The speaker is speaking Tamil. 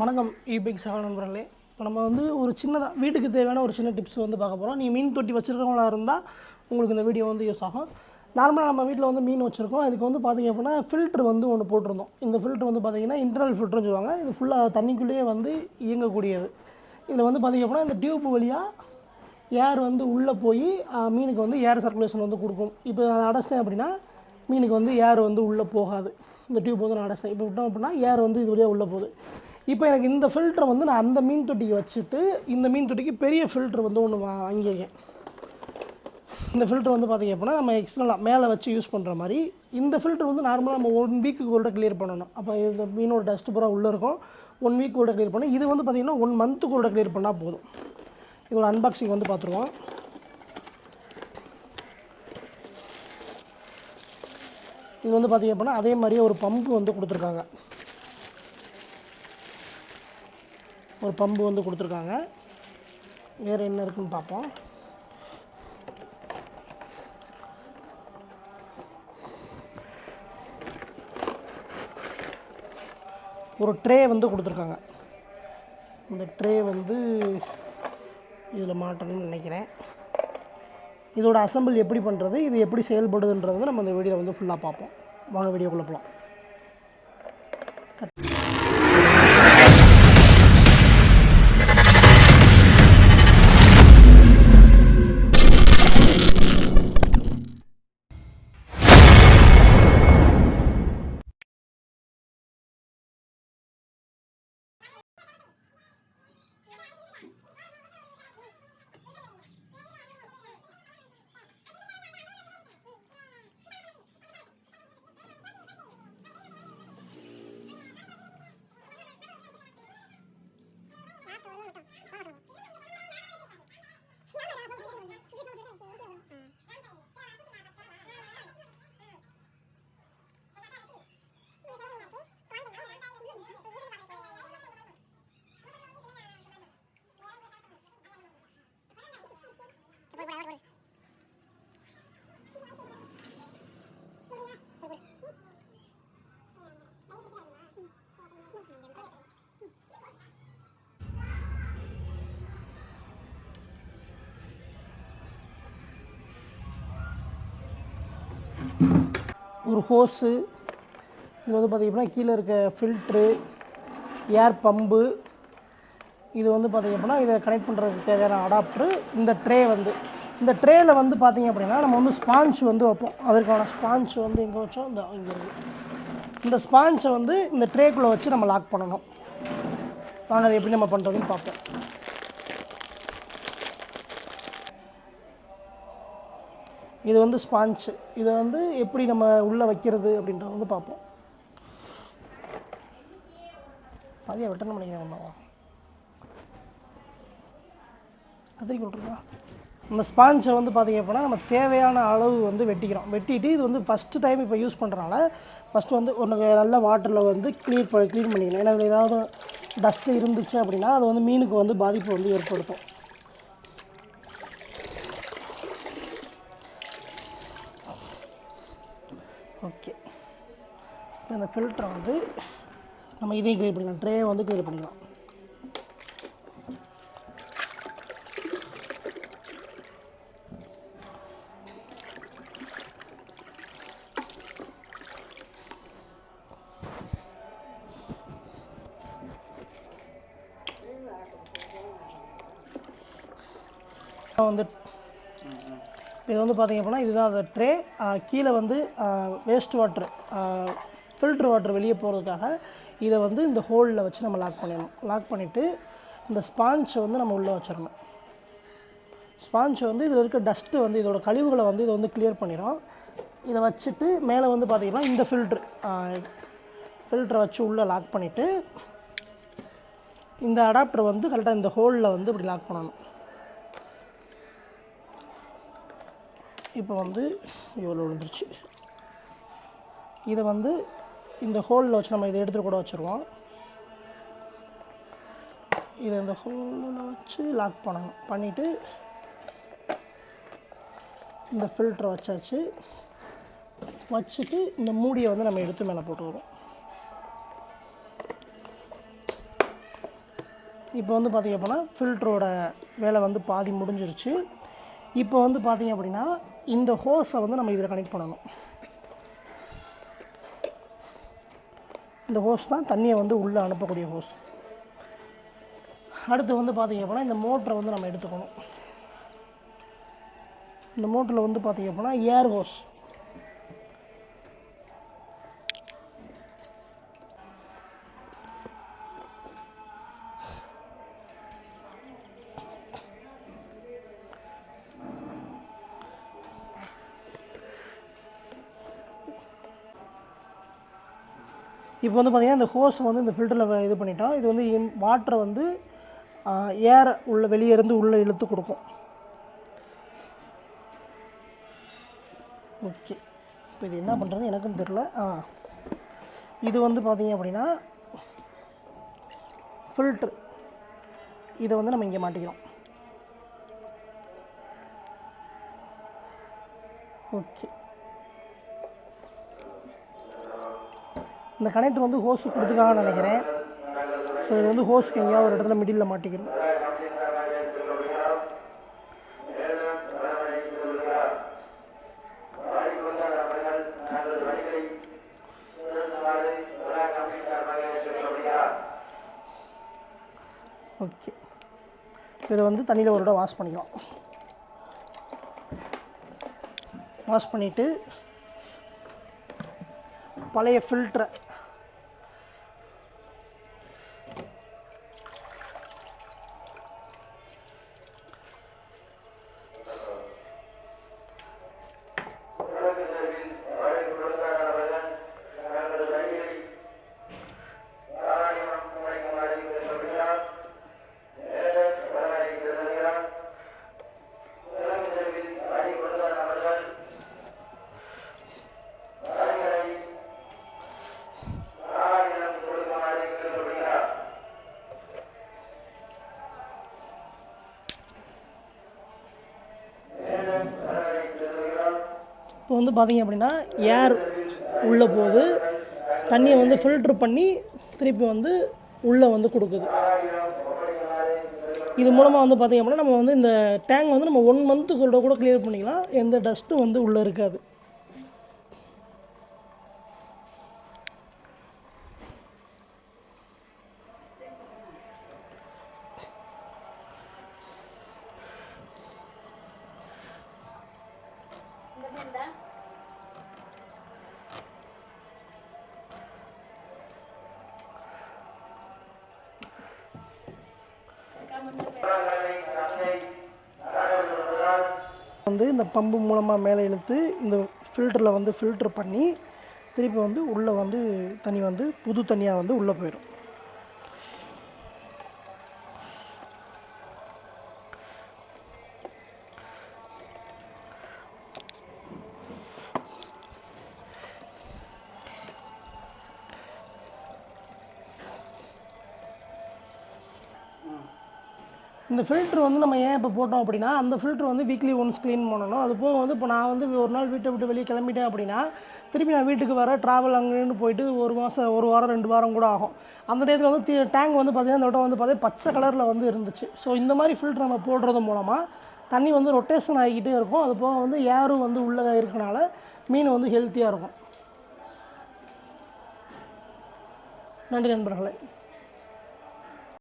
வணக்கம் e இபிக் சக நண்பர்களே. இப்போ நம்ம வந்து ஒரு சின்னதாக வீட்டுக்கு தேவையான ஒரு சின்ன டிப்ஸ் வந்து பார்க்க போகிறோம் நீங்கள் மீன் தொட்டி வச்சுருக்கவங்களா இருந்தால் உங்களுக்கு இந்த வீடியோ வந்து யூஸ் ஆகும். நார்மலாக நம்ம வீட்டில் வந்து மீன் வச்சுருக்கோம். இதுக்கு வந்து பார்த்திங்க அப்படின்னா ஃபில்ட்ரு வந்து ஒன்று போட்டிருந்தோம். இந்த ஃபில்ட்ரு வந்து பார்த்திங்கன்னா இன்டர்னல் ஃபில்ட்ருன்னு சொல்லுவாங்க. இது ஃபுல்லாக தண்ணிக்குள்ளேயே வந்து இயங்கக்கூடியது. இதில் வந்து பார்த்திங்க அப்படின்னா இந்த டியூப் வழியாக ஏர் வந்து உள்ளே போய் மீனுக்கு வந்து ஏர் சர்க்குலேஷன் வந்து கொடுக்கும். இப்போ நான் அடைச்சிட்டேன் அப்படின்னா மீனுக்கு வந்து ஏர் வந்து உள்ளே போகாது. இந்த டியூப் வந்து நான் அடைச்சிட்டேன். இப்போ விட்டோம் அப்படின்னா ஏர் வந்து இது வழியாக உள்ளே போகுது. இப்போ எனக்கு இந்த ஃபில்டரை வந்து நான் அந்த மீன் தொட்டிக்கு வச்சுட்டு இந்த மீன் தொட்டிக்கு பெரிய ஃபில்டர் வந்து ஒன்று வா வாங்கியிருக்கேன் இந்த ஃபில்டர் வந்து பார்த்திங்க அப்படின்னா நம்ம எக்ஸ்டர்னலாக மேலே வச்சு யூஸ் பண்ணுற மாதிரி இந்த ஃபில்டர் வந்து நார்மலாக நம்ம ஒன் வீக்குக்கு கூட கிளியர் பண்ணணும். அப்போ இந்த மீனோட டஸ்ட் பூரா உள்ளே இருக்கும். ஒன் வீக் கூட கிளியர் பண்ணணும் இது வந்து பார்த்திங்கன்னா ஒன் மந்த்து கூட கிளியர் பண்ணால் போதும். இதோட அன்பாக்சிங் வந்து பார்த்துருவோம் இது வந்து பார்த்திங்க அப்படின்னா அதே மாதிரியே ஒரு பம்பு வந்து கொடுத்துருக்காங்க. ஒரு பம்பு வந்து கொடுத்துருக்காங்க. வேறு என்ன இருக்குன்னு பார்ப்போம். ஒரு ட்ரே வந்து கொடுத்துருக்காங்க. இந்த ட்ரே வந்து இதில் மாட்டணும்னு நினைக்கிறேன். இதோட அசம்பிள் எப்படி பண்ணுறது இது எப்படி செயல்படுதுன்றது நம்ம இந்த வீடியோவில் வந்து ஃபுல்லாக பார்ப்போம். வாங்க வீடியோக்குள்ளே போகலாம் ஒரு ஹோஸு இது வந்து பார்த்திங்கன்னா கீழே இருக்க ஃபில்ட்ரு ஏர் பம்பு இது வந்து பார்த்திங்க அப்படின்னா இதை கனெக்ட் பண்ணுறதுக்கு தேவையான அடாப்டரு இந்த ட்ரே வந்து. இந்த ட்ரேயில் வந்து பார்த்திங்க அப்படின்னா நம்ம வந்து ஸ்பாஞ்ச் வந்து வைப்போம். அதற்கான ஸ்பாஞ்ச் வந்து எங்கே வச்சோம்? இந்த இங்கே இருக்குது இந்த ஸ்பாஞ்சை வந்து இந்த ட்ரேக்குள்ளே வச்சு நம்ம லாக் பண்ணணும். வாங்க அதை எப்படி நம்ம பண்ணுறதுன்னு பார்ப்போம். இது வந்து ஸ்பாஞ்சு இதை வந்து எப்படி நம்ம உள்ளே வைக்கிறது அப்படின்றத வந்து பார்ப்போம். பாதியாக வெட்டணும் நினைக்கிறேன் ஒன்றாவா கத்திரிக்கை விட்ருக்கா இந்த ஸ்பாஞ்சை வந்து பார்த்திங்க அப்படின்னா நம்ம தேவையான அளவு வந்து வெட்டிக்கிறோம். வெட்டிட்டு இது வந்து ஃபஸ்ட்டு டைம் இப்போ யூஸ் பண்ணுறனால ஃபஸ்ட்டு வந்து ஒன்று நல்ல வாட்டரில் வந்து க்ளீன் ப க்ளீன் பண்ணிக்கணும். ஏன்னா ஏதாவது டஸ்ட்டு இருந்துச்சு அப்படின்னா அது வந்து மீனுக்கு வந்து பாதிப்பு வந்து ஏற்படுத்தும். ஓகே. இப்போ இந்த ஃபில்டரை வந்து நம்ம இதையும் க்ளியர் பண்ணிக்கலாம். ட்ரே வந்து க்ளியர் பண்ணிக்கலாம். வந்து இது வந்து பார்த்திங்க அப்படின்னா இதுதான் அந்த ட்ரே. கீழே வந்து வேஸ்ட் வாட்ரு ஃபில்ட்ரு வாட்ரு வெளியே போகிறதுக்காக இதை வந்து இந்த ஹோலில் வச்சு நம்ம லாக் பண்ணிடணும். லாக் பண்ணிவிட்டு இந்த ஸ்பாஞ்சை வந்து நம்ம உள்ளே வச்சிடணும். ஸ்பாஞ்சை வந்து இதில் இருக்க டஸ்ட்டு வந்து இதோட கழிவுகளை வந்து இதை வந்து கிளியர் பண்ணிடும். இதை வச்சுட்டு மேலே வந்து பார்த்திங்கன்னா இந்த ஃபில்ட்ரு ஃபில்டரை வச்சு உள்ளே லாக் பண்ணிவிட்டு இந்த அடாப்டர் வந்து கரெக்டாக இந்த ஹோலில் வந்து இப்படி லாக் பண்ணணும். இப்போ வந்து இவ்வளோ விழுந்துருச்சு. இதை வந்து இந்த ஹோலில் வச்சு நம்ம இதை எடுத்துகிட்டு கூட வச்சுருவோம். இதை இந்த ஹோலில் வச்சு லாக் பண்ணணும். பண்ணிவிட்டு இந்த ஃபில்டரை வச்சாச்சு. வச்சுட்டு இந்த மூடியை வந்து நம்ம எடுத்து மேலே போட்டு வரோம் இப்போ வந்து பார்த்திங்க அப்படின்னா ஃபில்டரோட வேலை வந்து பாதி முடிஞ்சிருச்சு. இப்போ வந்து பார்த்திங்க அப்படின்னா இந்த ஹோஸை வந்து நம்ம இதில் கனெக்ட் பண்ணணும். இந்த ஹோஸ் தான் தண்ணியை வந்து உள்ளே அனுப்பக்கூடிய ஹோஸ். அடுத்து வந்து பார்த்திங்க அப்படின்னா இந்த மோட்டரை வந்து நம்ம எடுத்துக்கணும். இந்த மோட்டரில் வந்து பார்த்திங்க அப்படின்னா ஏர் ஹோஸ் இப்போ வந்து பார்த்திங்கன்னா இந்த ஹோஸ் வந்து இந்த ஃபில்டரில் இது பண்ணிட்டோம் இது வந்து வாட்டரை வந்து ஏர் உள்ள வெளியே இருந்து உள்ளே இழுத்து கொடுக்கும். ஓகே இப்போ இது என்ன பண்ணுறது எனக்கும் தெரில ஆ. இது வந்து பார்த்தீங்க அப்படின்னா ஃபில்ட்ரு இதை வந்து நம்ம இங்கே மாட்டிக்கிறோம். ஓகே இந்த கனெக்டர் வந்து ஹோஸ் கொடுத்துக்காக நினைக்கிறேன். ஸோ இது வந்து ஹோஸ்க்கு எங்கேயாவது ஒரு இடத்துல மிடில் மாட்டிக்கணும். ஓகே இதை வந்து தண்ணியில் ஒரு இடம் வாஷ் பண்ணிக்கலாம். வாஷ் பண்ணிவிட்டு பழைய ஃபில்டரை இப்போ வந்து பார்த்தீங்க அப்படின்னா ஏர் உள்ளே போகுது. தண்ணியை வந்து ஃபில்ட்ரு பண்ணி திருப்பி வந்து உள்ளே வந்து கொடுக்குது. இது மூலமாக வந்து பார்த்திங்க அப்படின்னா நம்ம வந்து இந்த டேங்க் வந்து நம்ம ஒன் மந்த்து சொல்கிற கூட க்ளியர் பண்ணிக்கலாம். எந்த டஸ்ட்டும் வந்து உள்ளே இருக்காது. வந்து இந்த பம்பு மூலமாக மேலே இழுத்து இந்த ஃபில்டரில் வந்து ஃபில்ட்ரு பண்ணி திருப்பி வந்து உள்ளே வந்து தண்ணி வந்து புது தண்ணியாக வந்து உள்ளே போயிடும் இந்த ஃபில்ட்ரு வந்து நம்ம ஏன் இப்போ போட்டோம் அப்படின்னா அந்த ஃபில்ட்ரு வந்து வீக்லி ஒன்ஸ் க்ளீன் பண்ணணும். அது போக வந்து இப்போ நான் வந்து ஒரு நாள் வீட்டை விட்டு வெளியே கிளம்பிட்டேன் அப்படின்னா திருப்பி நான் வீட்டுக்கு வர ட்ராவல் அங்கேன்னு போயிட்டு ஒரு மாதம் ஒரு வாரம் ரெண்டு வாரம் கூட ஆகும். அந்த டயத்தில் வந்து டேங்க் வந்து பார்த்திங்கன்னா அந்த வட்டம் வந்து பார்த்தீங்கன்னா பச்சை கலரில் வந்து இருந்துச்சு. ஸோ இந்த மாதிரி ஃபில்ட்ரு நம்ம போடுறது மூலமாக தண்ணி வந்து ரொட்டேஷன் ஆகிக்கிட்டே இருக்கும். அது போக வந்து ஏரும் வந்து உள்ளே இருக்கனால மீன் வந்து ஹெல்த்தியாக இருக்கும். நன்றி நண்பர்களே.